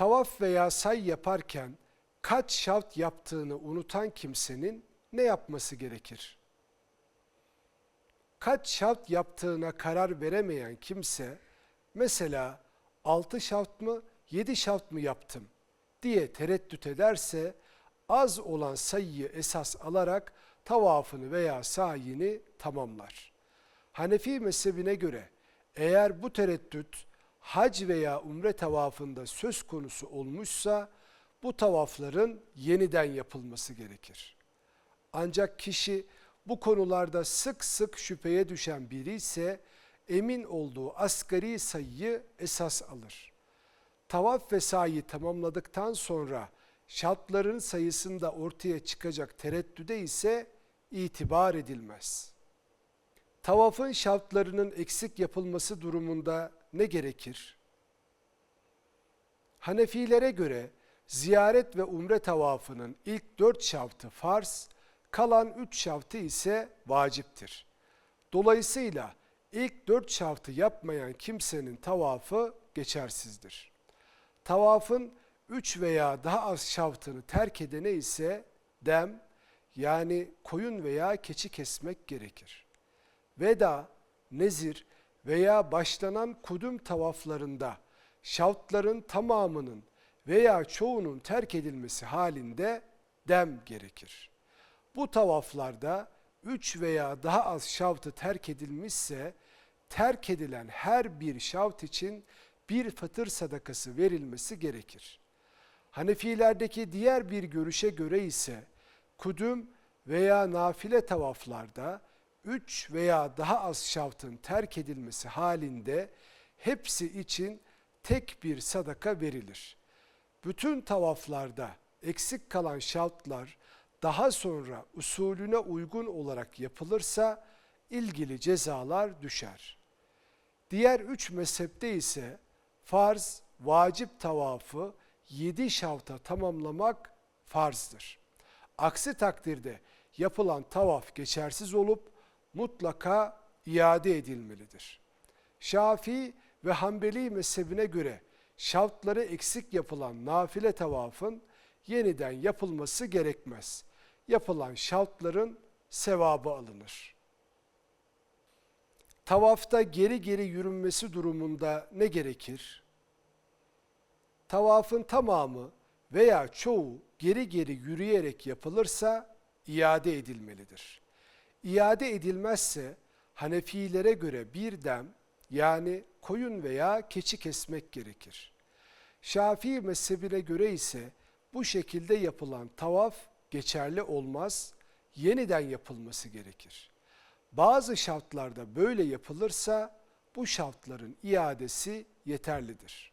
Tavaf veya say yaparken kaç şavt yaptığını unutan kimsenin ne yapması gerekir? Kaç şavt yaptığına karar veremeyen kimse mesela 6 şavt mı 7 şavt mı yaptım diye tereddüt ederse az olan sayıyı esas alarak tavafını veya sayini tamamlar. Hanefi mezhebine göre eğer bu tereddüt hac veya umre tavafında söz konusu olmuşsa bu tavafların yeniden yapılması gerekir. Ancak kişi bu konularda sık sık şüpheye düşen biri ise emin olduğu asgari sayıyı esas alır. Tavaf ve sayi tamamladıktan sonra şartların sayısında ortaya çıkacak tereddüde ise itibar edilmez. Tavafın şartlarının eksik yapılması durumunda ne gerekir? Hanefilere göre ziyaret ve umre tavafının ilk dört şaftı farz, kalan üç şaftı ise vaciptir. Dolayısıyla ilk dört şaftı yapmayan kimsenin tavafı geçersizdir. Tavafın üç veya daha az şaftını terk edene ise dem yani koyun veya keçi kesmek gerekir. Veda, nezir veya başlanan kudüm tavaflarında şavtların tamamının veya çoğunun terk edilmesi halinde dem gerekir. Bu tavaflarda üç veya daha az şavtı terk edilmişse terk edilen her bir şavt için bir fıtır sadakası verilmesi gerekir. Hanefilerdeki diğer bir görüşe göre ise kudüm veya nafile tavaflarda üç veya daha az şavtın terk edilmesi halinde hepsi için tek bir sadaka verilir. Bütün tavaflarda eksik kalan şavtlar daha sonra usulüne uygun olarak yapılırsa ilgili cezalar düşer. Diğer üç mezhepte ise farz, vacip tavafı yedi şavta tamamlamak farzdır. Aksi takdirde yapılan tavaf geçersiz olup mutlaka iade edilmelidir. Şafii ve Hanbeli mezhebine göre şartları eksik yapılan nafile tavafın yeniden yapılması gerekmez. Yapılan şartların sevabı alınır. Tavafta geri geri yürünmesi durumunda ne gerekir? Tavafın tamamı veya çoğu geri geri yürüyerek yapılırsa iade edilmelidir. İade edilmezse Hanefilere göre bir dem yani koyun veya keçi kesmek gerekir. Şafii mezhebine göre ise bu şekilde yapılan tavaf geçerli olmaz, yeniden yapılması gerekir. Bazı şartlarda böyle yapılırsa bu şartların iadesi yeterlidir.